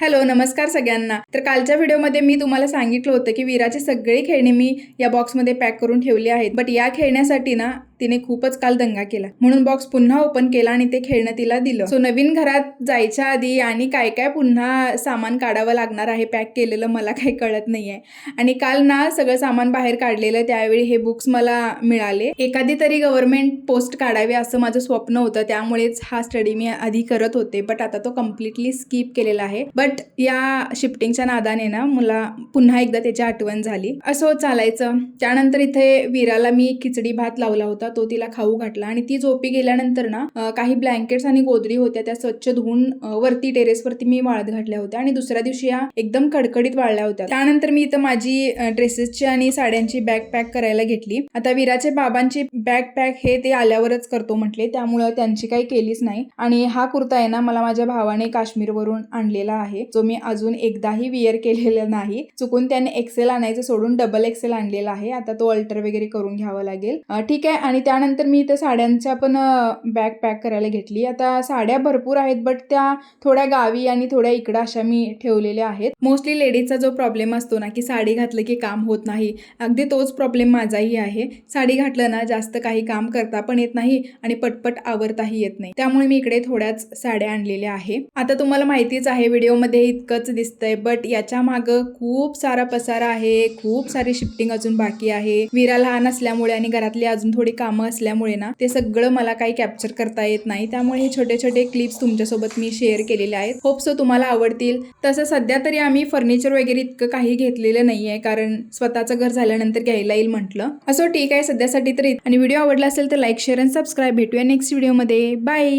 Hello नमस्कार सगळ्यांना. तर कालच्या व्हिडिओमध्ये मी तुम्हाला सांगितलं होतं की वीराची सगळे खेळणी मी या बॉक्समध्ये पॅक करून ठेवले आहेत. बट या खेळण्यासाठी ना तिने खूपच काल दंगा केला. म्हणून बॉक्स पुन्हा ओपन केला आणि ते खेळणं तिला दिलं. सो नवीन घरात जायच्या आधी आणि काय काय पुन्हा सामान काढावं लागणार आहे पॅक केलेलं मला काही कळत नाहीये. आणि काल ना सगळं सामान बाहेर काढलेलं त्यावेळी हे बुक्स मला मिळाले. एखादी तरी गव्हर्नमेंट पोस्ट काढावी असं माझं स्वप्न होतं. त्यामुळेच हा स्टडी मी आधी करत होते बट आता तो कम्प्लिटली स्किप केलेला आहे. बट या शिफ्टिंगच्या नादाने ना मला पुन्हा एकदा त्याची आठवण झाली. असं चालायचं. त्यानंतर इथे वीराला मी खिचडी भात लावला होता. तो तिला खाऊ घातला. आणि ती झोपी गेल्यानंतर ना काही ब्लँकेट्स आणि गोदरी होत्या त्या स्वच्छ धुवून वरती टेरेसवरती मी वाळत घातल्या होत्या. आणि दुसऱ्या दिवशी या एकदम कडकडीत वाळल्या होत्या. त्यानंतर मी इथं माझी ड्रेसेसची आणि साड्यांची बॅग पॅक करायला घेतली. आता विराचे बाबांची बॅग पॅक हे ते आल्यावरच करतो म्हटले. त्यामुळं त्यांची काही केलीच नाही. आणि हा कुर्ता आहे ना मला माझ्या भावाने काश्मीरवरून आणलेला आहे. जो मी अजून एकदाही विअर केलेला नाही. चुकून त्याने एक्सेल आणायचं सोडून डबल एक्सेल आणलेला आहे. आता तो अल्टर वगैरे करून घ्यावा लागेल. ठीक आहे. आणि त्यानंतर मी इथं साड्यांच्या पण बॅग पॅक करायला घेतली. आता साड्या भरपूर आहेत बट त्या थोड्या गावी आणि थोड्या इकडं अशा मी ठेवलेल्या आहेत. मोस्टली लेडीजचा जो प्रॉब्लेम असतो ना की साडी घातलं की काम होत नाही. अगदी तोच प्रॉब्लेम माझाही आहे. साडी घातलं ना जास्त काही काम करता पण येत नाही आणि पटपट आवरताही येत नाही. त्यामुळे मी इकडे थोड्याच साड्या आणलेल्या आहे. आता तुम्हाला माहितीच आहे व्हिडिओमध्ये इतकंच दिसतंय बट याच्या मागं खूप सारा पसारा आहे. खूप सारी शिफ्टिंग अजून बाकी आहे. विरा लहान असल्यामुळे आणि घरातली अजून थोडी काम कामं असल्यामुळे ना ते सगळं मला काही कॅप्चर करता येत नाही. त्यामुळे हे छोटे छोटे क्लिप्स तुमच्यासोबत मी शेअर केलेले आहेत. होप सो तुम्हाला आवडतील. तसं सध्या तरी आम्ही फर्निचर वगैरे इतकं काही घेतलेलं नाही आहे कारण स्वतःचं घर झाल्यानंतर घ्यायला येईल म्हटलं. असं ठीक आहे सध्यासाठी तरी. आणि व्हिडिओ आवडला असेल तर लाईक शेअर आणि सबस्क्राईब भेटूया नेक्स्ट व्हिडिओमध्ये बाय